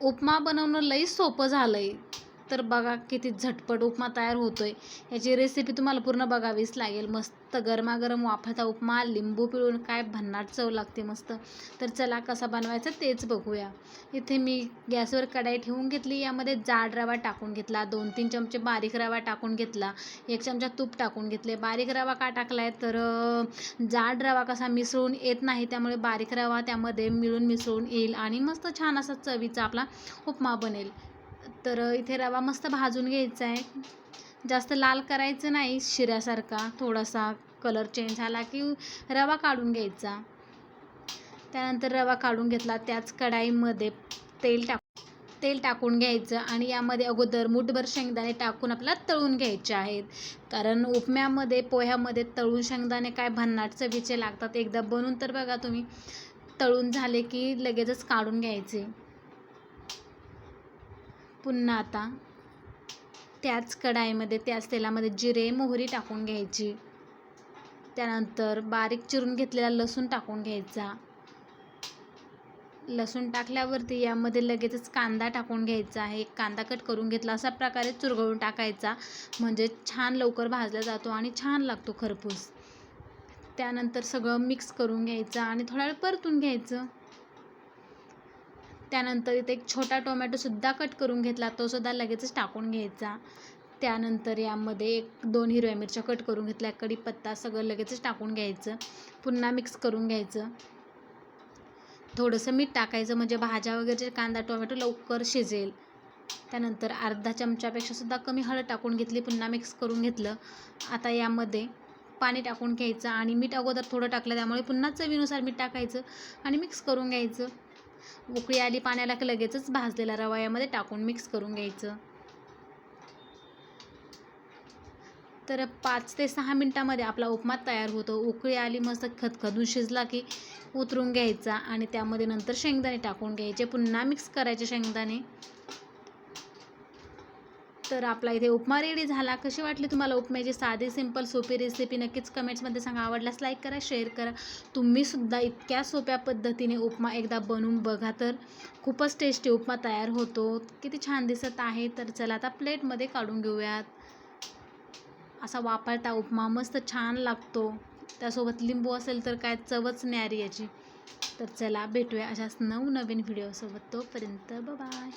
उपमा बनवणं लई सोपं झालं आहे तर बघा किती झटपट उपमा तयार होतो आहे याची रेसिपी तुम्हाला पूर्ण बघावीच लागेल. मस्त गरमागरम वाफाचा उपमा लिंबू पिळून काय भन्नाट चव लागते मस्त. तर चला कसा बनवायचा तेच बघूया. इथे मी गॅसवर कढाई ठेवून घेतली. यामध्ये जाड रवा टाकून घेतला. दोन तीन चमचे बारीक रवा टाकून घेतला. एक चमचा तूप टाकून घेतले. बारीक रवा का टाकला आहे तर जाड रवा कसा मिसळून येत नाही त्यामुळे बारीक रवा त्यामध्ये मिळून मिसळून येईल आणि मस्त छान असा चवीचा आपला उपमा बनेल. तर इथे रवा मस्त भाजून घ्यायचा आहे. जास्त लाल करायचं नाही शिऱ्यासारखा थोडासा कलर चेंज झाला की रवा काढून घ्यायचा. त्यानंतर रवा काढून घेतला त्याच कढाईमध्ये तेल टाक तेल टाकून घ्यायचं आणि यामध्ये अगोदर मुठभर शेंगदाणे टाकून आपल्याला तळून घ्यायचे आहेत. कारण उपम्यामध्ये पोह्यामध्ये तळून शेंगदाणे काय भन्नाट चवीचे लागतात. एकदा बनवून तर बघा तुम्ही तळून झाले की लगेचच काढून घ्यायचे. पुन्हा आता त्याच कढाईमध्ये त्याच तेलामध्ये जिरे मोहरी टाकून घ्यायची. त्यानंतर बारीक चिरून घेतलेला लसूण टाकून घ्यायचा. लसूण टाकल्यावरती यामध्ये लगेचच कांदा टाकून घ्यायचा आहे. कांदा कट करून घेतला अशा प्रकारे चुरगळून टाकायचा. म्हणजे छान लवकर भाजला जातो आणि छान लागतो खरपूस. त्यानंतर सगळं मिक्स करून घ्यायचं आणि थोडा वेळ परतून घ्यायचं. त्यानंतर इथे एक छोटा टोमॅटोसुद्धा कट करून घेतला तोसुद्धा लगेचच टाकून घ्यायचा. त्यानंतर यामध्ये एक दोन हिरव्या मिरच्या कट करून घेतल्या कढीपत्ता सगळं लगेचच टाकून घ्यायचं. पुन्हा मिक्स करून घ्यायचं. थोडंसं मीठ टाकायचं म्हणजे भाज्या वगैरे कांदा टोमॅटो लवकर शिजेल. त्यानंतर अर्धा चमच्यापेक्षा सुद्धा कमी हळद टाकून घेतली पुन्हा मिक्स करून घेतलं. आता यामध्ये पाणी टाकून घ्यायचं आणि मीठ अगोदर थोडं टाकलं त्यामुळे पुन्हा चवीनुसार मीठ टाकायचं आणि मिक्स करून घ्यायचं. उकळी आली पाण्याला की लगेचच भाजलेला रवा यामध्ये टाकून मिक्स करून घ्यायचं. तर पाच ते सहा मिनटामध्ये आपला उपमा तयार होतो. उकळी आली मस्त खतखदून शिजला की उतरून घ्यायचा आणि त्यामध्ये नंतर शेंगदाणे टाकून घ्यायचे. पुन्हा मिक्स करायचे शेंगदाणे. तर आपला इथे उपमा रेडी झाला. कशी वाटली तुम्हाला उपम्याची साधी सिंपल सोपी रेसिपी नक्कीच कमेंट्समध्ये सांगा. आवडल्यास लाईक करा शेअर करा. तुम्हीसुद्धा इतक्या सोप्या पद्धतीने उपमा एकदा बनवून बघा तर खूपच टेस्टी उपमा तयार होतो. किती छान दिसत आहे. तर चला आता प्लेटमध्ये काढून घेऊयात. असा वापरता उपमा मस्त छान लागतो. त्यासोबत लिंबू असेल तर काय चवच न्यारी याची. तर चला भेटूया अशाच नवनवीन व्हिडिओसोबत तोपर्यंत बाय